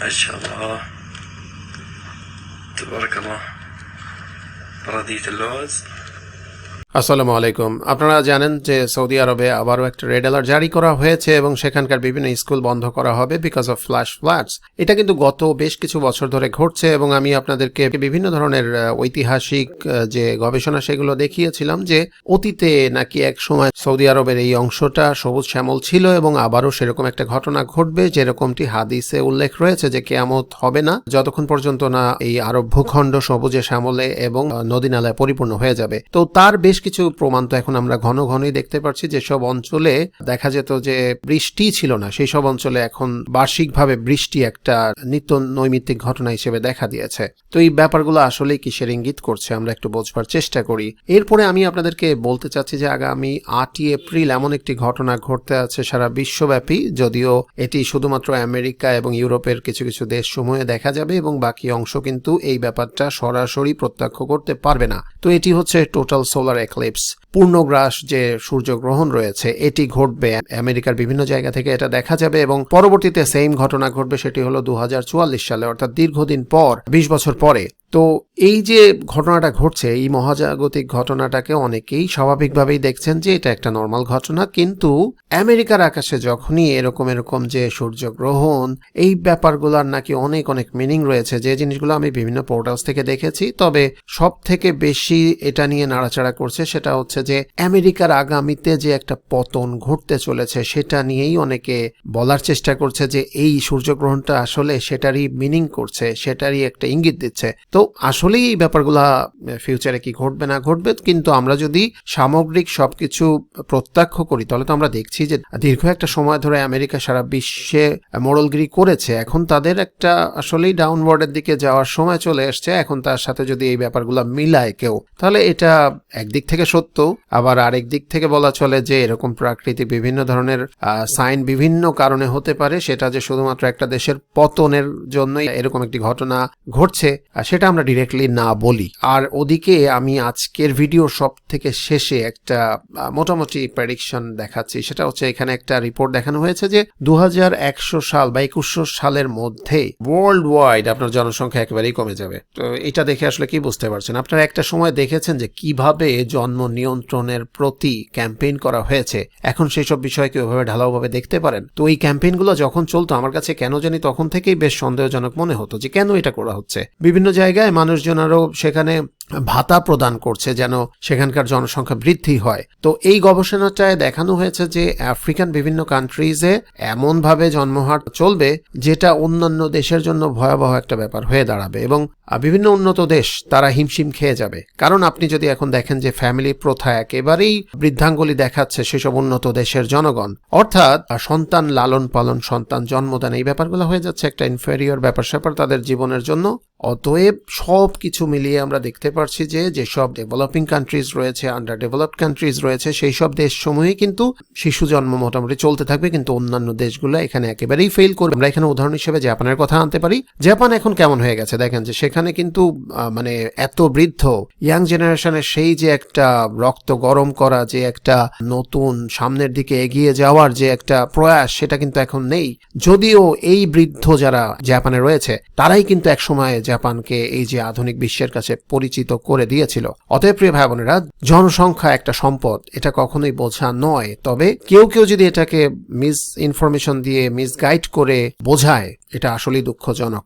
ما شاء الله. تبارك الله. رضيت اللوز আসসালামু আলাইকুম। আপনারা জানেন যে সৌদি আরবে আবারও একটা রেড অ্যালার্ট জারি করা হয়েছে এবং সেখানকার বিভিন্ন স্কুল বন্ধ করা হবে বিকজ অফ ফ্ল্যাশ ফ্লাডস এটা কিন্তু গত বেশ কিছু বছর ধরে ঘটছে এবং আমি আপনাদেরকে বিভিন্ন ধরনের ঐতিহাসিক যে গবেষণা সেগুলো দেখিয়েছিলাম যে অতীতে নাকি এক সময় সৌদি আরবের এই অংশটা সবুজ শ্যামল ছিল এবং আবারও সেরকম একটা ঘটনা ঘটবে যেরকমটি হাদিসে উল্লেখ রয়েছে যে কেয়ামত হবে না, যতক্ষণ পর্যন্ত না এই আরব ভূখণ্ড সবুজে শ্যামলে এবং নদী নালায় পরিপূর্ণ হয়ে যাবে। তো তার বেশ কিছু প্রমাণ তো এখন আমরা ঘন ঘনই দেখতে পাচ্ছি যেসব অঞ্চলে দেখা যেত যে বৃষ্টি ছিল না সেই সব অঞ্চলে এখন বার্ষিকভাবে বৃষ্টি একটা নিত্য নৈমিত্তিক ঘটনা হিসেবে দেখা দিয়েছে। তো এই ব্যাপারগুলো আসলেই কিসের ইঙ্গিত করছে আমরা একটু বোঝবার চেষ্টা করি। এরপরে আমি আপনাদেরকে বলতে চাচ্ছি যে আগামী আটই এপ্রিল এমন একটি ঘটনা ঘটতে আছে সারা বিশ্বব্যাপী, যদিও এটি শুধুমাত্র আমেরিকা এবং ইউরোপের কিছু কিছু দেশ সমূহে দেখা যাবে এবং বাকি অংশ কিন্তু এই ব্যাপারটা সরাসরি প্রত্যক্ষ করতে পারবে না। তো এটি হচ্ছে টোটাল সোলার এক্লিপস পূর্ণগ্রাস যে সূর্যগ্রহণ রয়েছে, এটি ঘটবে আমেরিকার বিভিন্ন জায়গা থেকে এটা দেখা যাবে এবং পরবর্তীতে সেম ঘটনা ঘটবে, সেটি হলো দু হাজার চুয়াল্লিশ সালে, অর্থাৎ দীর্ঘদিন পর, বিশ বছর পরে। তো এই যে ঘটনাটা ঘটছে, এই মহাজাগতিক ঘটনাটাকে অনেকেই স্বাভাবিকভাবেই দেখছেন যে এটা একটা নর্মাল ঘটনা। কিন্তু আমেরিকার আকাশে যখনই এরকম এরকম যে সূর্যগ্রহণ, এই ব্যাপারগুলোর নাকি অনেক অনেক মিনিং রয়েছে। যে জিনিসগুলো আমি বিভিন্ন পোর্টালস থেকে দেখেছি, তবে সব থেকে বেশি এটা নিয়ে নাড়াচাড়া করছে সেটা হচ্ছে যে আমেরিকার আগামীতে যে একটা পতন ঘটতে চলেছে, সেটা নিয়েই অনেকে বলার চেষ্টা করছে যে এই সূর্যগ্রহণটা আসলে সেটারই মিনিং করছে, সেটারই একটা ইঙ্গিত দিচ্ছে। তো আসলেই এই ব্যাপারগুলা ফিউচারে কি ঘটবে না ঘটবে, কিন্তু আমরা যদি সামগ্রিক সবকিছু প্রত্যক্ষ করি, তাহলে তো আমরা দেখছি যে দীর্ঘ একটা সময় ধরে আমেরিকা সারা বিশ্বে মোড়লগিরি করেছে। এখন তাদের একটা আসলেই ডাউনওয়ার্ডের দিকে যাওয়ার সময় চলে এসছে। এখন তার সাথে যদি এই ব্যাপারগুলো মিলায় কেউ, তাহলে এটা একদিক থেকে সত্য। আবার আরেক দিক থেকে বলা চলে যে এরকম প্রাকৃতিক বিভিন্ন ধরনের সাইন বিভিন্ন কারণে হতে পারে, সেটা যে শুধুমাত্র একটা দেশের পতনের জন্যই এরকম একটি ঘটনা ঘটছে সেটা আমরা ডিরেক্টলি না বলি। আর ওদিকে আমি আজকের ভিডিও সব থেকে শেষে একটা মোটামুটি প্রেডিকশন দেখাচ্ছি। সেটা হচ্ছে এখানে একটা রিপোর্ট দেখানো হয়েছে যে দু সাল বা একুশশো সালের মধ্যে ওয়ার্ল্ড ওয়াইড আপনার জনসংখ্যা একেবারেই কমে যাবে। তো এটা দেখে আসলে কি বুঝতে পারছেন? আপনারা একটা সময় দেখেছেন যে কীভাবে জন্ম নিয়ন্ত্রণের প্রতি ক্যাম্পেইন করা হয়েছে। এখন সেই সব বিষয়কে ওইভাবে ঢালাওভাবে দেখতে পারেন। তো এই ক্যাম্পেইনগুলো যখন চলতো, আমার কাছে কেন জানি তখন থেকেই বেশ সন্দেহজনক মনে হতো যে কেন এটা করা হচ্ছে। বিভিন্ন জায়গায় মানুষজন আরও সেখানে ভাতা প্রদান করছে যেন সেখানকার জনসংখ্যা বৃদ্ধি হয়। তো এই গবেষণাটায় দেখানো হয়েছে যে আফ্রিকান বিভিন্ন কান্ট্রিজে এমনভাবে জন্মহার চলবে যেটা অন্যান্য দেশের জন্য ভয়াবহ একটা ব্যাপার হয়ে দাঁড়াবে এবং বিভিন্ন উন্নত দেশ তারা হিমশিম খেয়ে যাবে। কারণ আপনি যদি এখন দেখেন যে ফ্যামিলি প্রথা একেবারেই বৃদ্ধাঙ্গুলি দেখাচ্ছে সেসব উন্নত দেশের জনগণ। অর্থাৎ সন্তান লালন পালন, সন্তান জন্মদান এই ব্যাপারগুলো হয়ে যাচ্ছে একটা ইনফেরিয়র ব্যাপার স্যাপার তাদের জীবনের জন্য। অতএব সব কিছু মিলিয়ে আমরা দেখতে পারছি যে যেসব ডেভেলপিং কান্ট্রিজ রয়েছে আন্ডার ডেভেলপড কান্ট্রিজ রয়েছে সেই সব দেশসমূহে কিন্তু শিশু জন্ম মোটামুটি চলতে থাকবে, কিন্তু অন্যান্য দেশগুলো এখানে একেবারেই ফেল করবে। আমরা এখানে উদাহরণ হিসেবে জাপানের কথা আনতে পারি। জাপান এখন কেমন হয়ে গেছে? দেখেন যে সেখানে কিন্তু মানে এত বৃদ্ধ ইয়াং জেনারেশনের সেই যে একটা রক্ত গরম করা, যে একটা নতুন সামনের দিকে এগিয়ে যাওয়ার যে একটা প্রয়াস, সেটা কিন্তু এখন নেই। যদিও এই বৃদ্ধ যারা জাপানে রয়েছে, তারাই কিন্তু একসময় জাপানকে এই যে আধুনিক বিশ্বের কাছে পরিচিত করে দিয়েছিল। অতএব প্রিয় ভাই বোনেরা জনসংখ্যা একটা সম্পদ, এটা কখনোই বোঝা নয়। তবে কেউ কেউ যদি এটাকে মিস ইনফরমেশন দিয়ে মিসগাইড করে বোঝায়, এটা আসলেই দুঃখজনক।